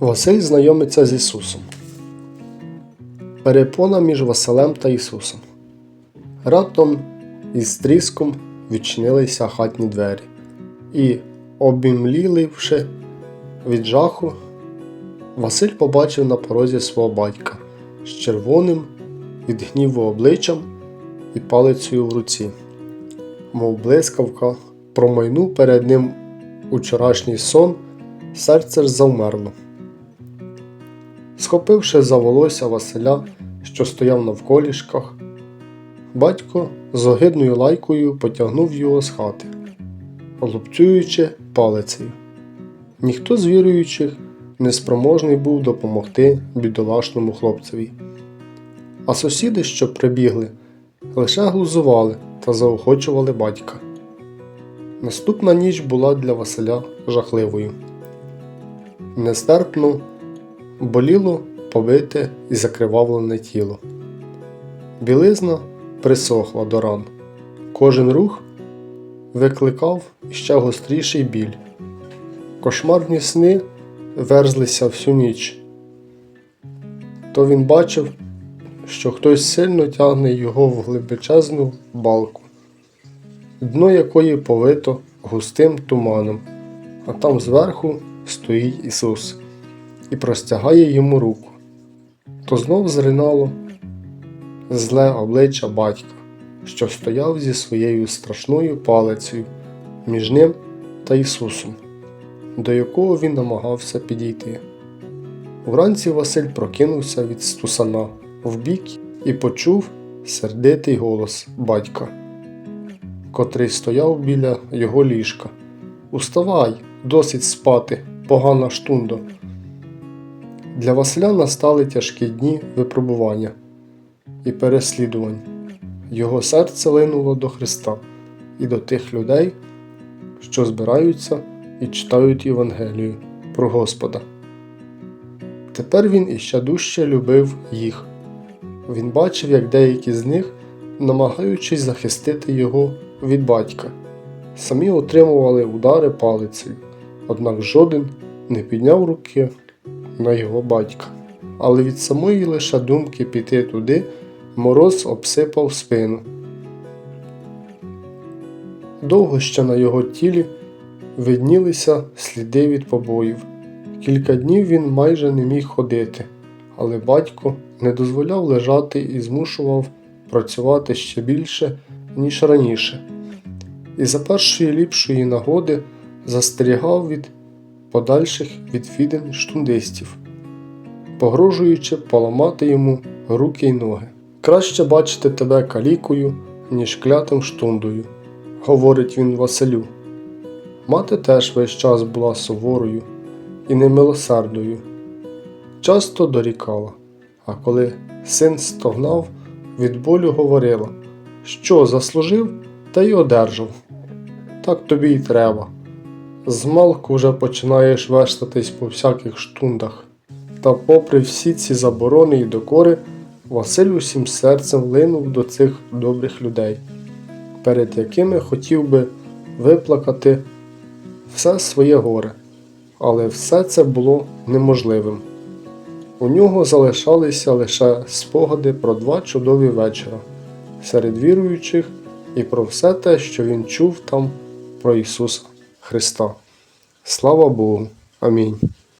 Василь знайомиться з Ісусом. Перепона між Василем та Ісусом. Раптом із тріском відчинилися хатні двері, і, обімліливши від жаху, Василь побачив на порозі свого батька з червоним від гніву обличчям і палицею в руці, мов блискавка, промайнув перед ним учорашній сон, серце ж завмерло. Схопивши за волосся Василя, що стояв навколішках, батько з огидною лайкою потягнув його з хати, лупцюючи палицею. Ніхто з віруючих неспроможний був допомогти бідолашному хлопцеві. А сусіди, що прибігли, лише глузували та заохочували батька. Наступна ніч була для Василя жахливою. Нестерпно боліло побите і закривавлене тіло. Білизна присохла до ран. Кожен рух викликав іще гостріший біль. Кошмарні сни верзлися всю ніч. То він бачив, що хтось сильно тягне його в глибочезну балку, дно якої повито густим туманом, а там зверху стоїть Ісус і простягає йому руку. То знов зринало зле обличчя батька, що стояв зі своєю страшною палицею між ним та Ісусом, до якого він намагався підійти. Вранці Василь прокинувся від стусана вбік і почув сердитий голос батька, котрий стояв біля його ліжка. Уставай, досить спати, погана штундо. Для Василя настали тяжкі дні випробування і переслідувань. Його серце линуло до Христа і до тих людей, що збираються і читають Євангелію про Господа. Тепер він іще дужче любив їх. Він бачив, як деякі з них, намагаючись захистити його від батька, самі отримували удари палицею, однак жоден не підняв руки на його батька. Але від самої лише думки піти туди мороз обсипав спину. Довго ще на його тілі виднілися сліди від побоїв. Кілька днів він майже не міг ходити, але батько не дозволяв лежати і змушував працювати ще більше, ніж раніше, і за першої ліпшої нагоди застерігав від подальших відвідин штундистів, погрожуючи поламати йому руки й ноги. Краще бачити тебе калікою, ніж клятим штундою, говорить він Василю. Мати теж весь час була суворою і немилосердною, часто дорікала, а коли син стогнав, від болю говорила, що заслужив, та й одержав. Так тобі й треба. Змалку вже починаєш вештатись по всяких штундах. Та, попри всі ці заборони й докори, Василь усім серцем линув до цих добрих людей, перед якими хотів би виплакати все своє горе, але все це було неможливим. У нього залишалися лише спогади про два чудові вечора серед віруючих і про все те, що він чув там про Ісуса Христа. Слава Богу. Амінь.